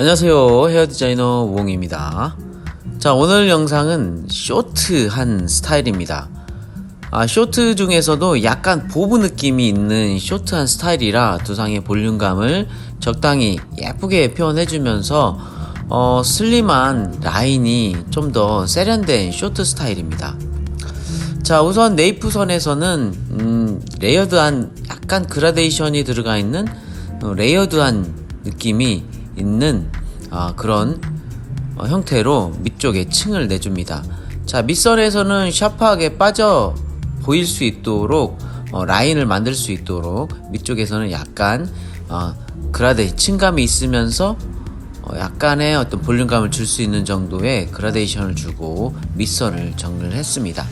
안녕하세요. 헤어 디자이너 우홍입니다. 자 오늘 영상은 쇼트한 스타일입니다. 아, 쇼트 중에서도 약간 보부 느낌이 있는 쇼트한 스타일이라 두상의 볼륨감을 적당히 예쁘게 표현해주면서 어, 슬림한 라인이 좀 더 세련된 쇼트 스타일입니다. 자 우선 네이프 선에서는 음, 레이어드한 약간 그라데이션이 들어가 있는 어, 레이어드한 느낌이 있는 아, 그런 어, 형태로 밑쪽에 층을 내줍니다. 자 밑선에서는 샤프하게 빠져 보일 수 있도록 어, 라인을 만들 수 있도록 밑쪽에서는 약간 어, 그라데이 층감이 있으면서 어, 약간의 어떤 볼륨감을 줄 수 있는 정도의 그라데이션을 주고 밑선을 정리를 했습니다.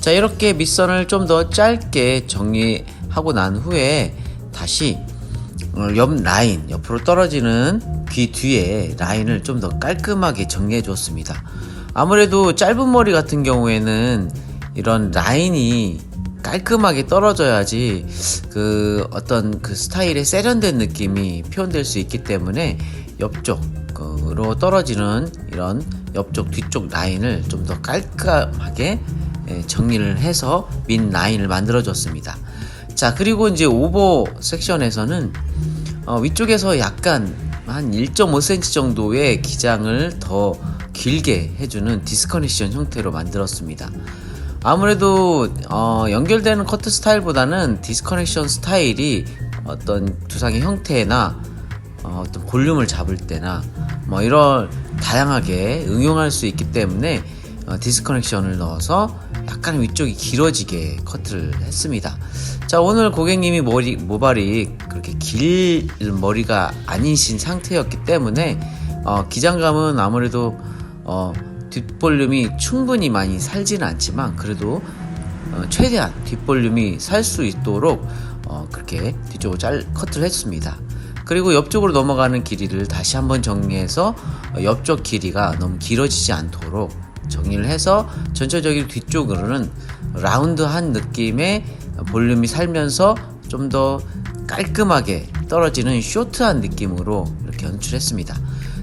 자 이렇게 밑선을 좀 더 짧게 정리하고 난 후에 다시 어, 옆 라인 옆으로 떨어지는 귀 뒤에 라인을 좀 더 깔끔하게 정리해 줬습니다. 아무래도 짧은 머리 같은 경우에는 이런 라인이 깔끔하게 떨어져야지 그 어떤 그 스타일의 세련된 느낌이 표현될 수 있기 때문에 옆쪽으로 떨어지는 이런 옆쪽 뒤쪽 라인을 좀 더 깔끔하게 예, 정리를 해서 민 라인을 만들어 줬습니다 자 그리고 이제 오버 섹션에서는 어, 위쪽에서 약간 한 1.5cm 정도의 기장을 더 길게 해주는 디스커니션 형태로 만들었습니다. 아무래도 어, 연결되는 커트 스타일보다는 디스커넥션 스타일이 어떤 두상의 형태나 어, 떤 볼륨을 잡을 때나 뭐 이런 다양하게 응용할 수 있기 때문에 어, 디스커넥션을 넣어서 약간 위쪽이 길어지게 커트를 했습니다. 자 오늘 고객님이 머리 모발이 그렇게 길 머리가 아니신 상태였기 때문에 어, 기장감은 아무래도 어, 뒷볼륨이 충분히 많이 살지는 않지만 그래도 어, 최대한 뒷볼륨이 살 수 있도록 어, 그렇게 뒤쪽으로 짤 커트를 했습니다. 그리고 옆쪽으로 넘어가는 길이를 다시 한번 정리해서 어, 옆쪽 길이가 너무 길어지지 않도록 정리를 해서 전체적인 뒤쪽으로는 라운드한 느낌의 볼륨이 살면서 좀 더 깔끔하게 떨어지는 쇼트한 느낌으로 이렇게 연출했습니다.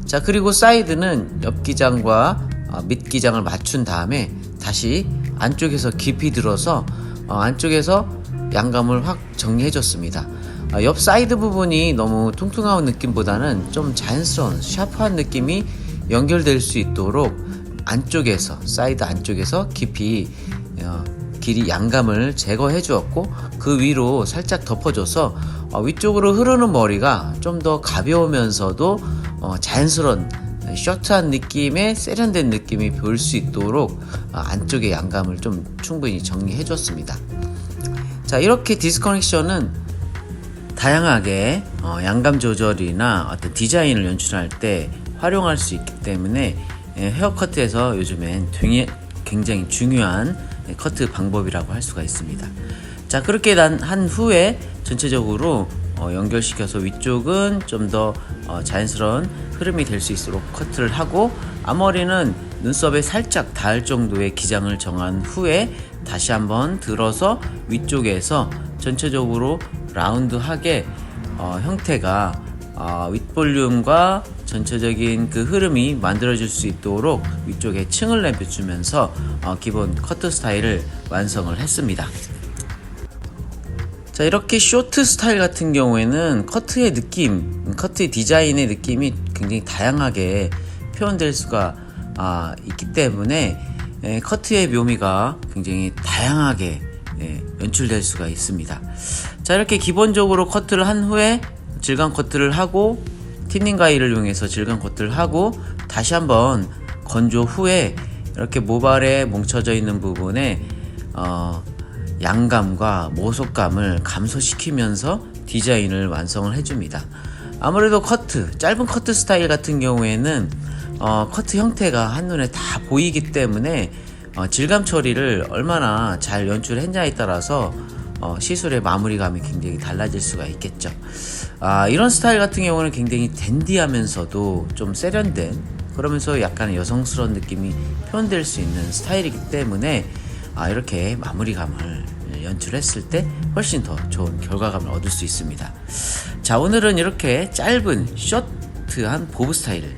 자 그리고 사이드는 옆 기장과 어, 밑 기장을 맞춘 다음에 다시 안쪽에서 깊이 들어서 어, 안쪽에서 양감을 확 정리해 줬습니다. 어, 옆 사이드 부분이 너무 퉁퉁한 느낌보다는 좀 자연스러운 샤프한 느낌이 연결될 수 있도록 안쪽에서 사이드 안쪽에서 깊이 어, 길이 양감을 제거해 주었고 그 위로 살짝 덮어줘서 어, 위쪽으로 흐르는 머리가 좀 더 가벼우면서도 어, 자연스러운 셔트한 느낌의 세련된 느낌이 보일 수 있도록 어, 안쪽의 양감을 좀 충분히 정리해 줬습니다. 자 이렇게 디스커넥션은 다양하게 어, 양감 조절이나 어떤 디자인을 연출할 때 활용할 수 있기 때문에 예, 헤어커트에서 요즘엔 굉장히 중요한 커트 방법이라고 할 수가 있습니다. 자 그렇게 한 후에 전체적으로 어, 연결시켜서 위쪽은 좀더 어, 자연스러운 흐름이 될 수 있도록 커트를 하고 앞머리는 눈썹에 살짝 닿을 정도의 기장을 정한 후에 다시 한번 들어서 위쪽에서 전체적으로 라운드하게 어, 형태가 어, 윗볼륨과 전체적인 그 흐름이 만들어질 수 있도록 위쪽에 층을 내비주면서 어, 기본 커트 스타일을 완성을 했습니다. 자 이렇게 쇼트 스타일 같은 경우에는 커트의 느낌, 커트의 디자인의 느낌이 굉장히 다양하게 표현될 수가 아, 있기 때문에 예, 커트의 묘미가 굉장히 다양하게 예, 연출될 수가 있습니다. 자 이렇게 기본적으로 커트를 한 후에 질감 커트를 하고 틴닝 가위를 이용해서 질감 커트를 하고 다시 한번 건조 후에 이렇게 모발에 뭉쳐져 있는 부분에 어, 양감과 모속감을 감소시키면서 디자인을 완성을 해줍니다. 아무래도 커트, 짧은 커트 스타일 같은 경우에는 어, 커트 형태가 한눈에 다 보이기 때문에 어, 질감 처리를 얼마나 잘 연출했냐에 따라서 어, 시술의 마무리감이 굉장히 달라질 수가 있겠죠. 아, 이런 스타일 같은 경우는 굉장히 댄디하면서도 좀 세련된 그러면서 약간 여성스러운 느낌이 표현될 수 있는 스타일이기 때문에 아, 이렇게 마무리감을 연출했을 때 훨씬 더 좋은 결과감을 얻을 수 있습니다. 자, 오늘은 이렇게 짧은 숏 쇼트한 보브 스타일을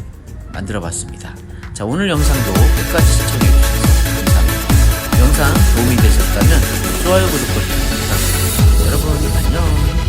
만들어 봤습니다. 자, 오늘 영상도 끝까지 시청해 주셔서 감사합니다. 영상 도움이 되셨다면 좋아요 구독 버튼 부탁드립니다. 여러분 안녕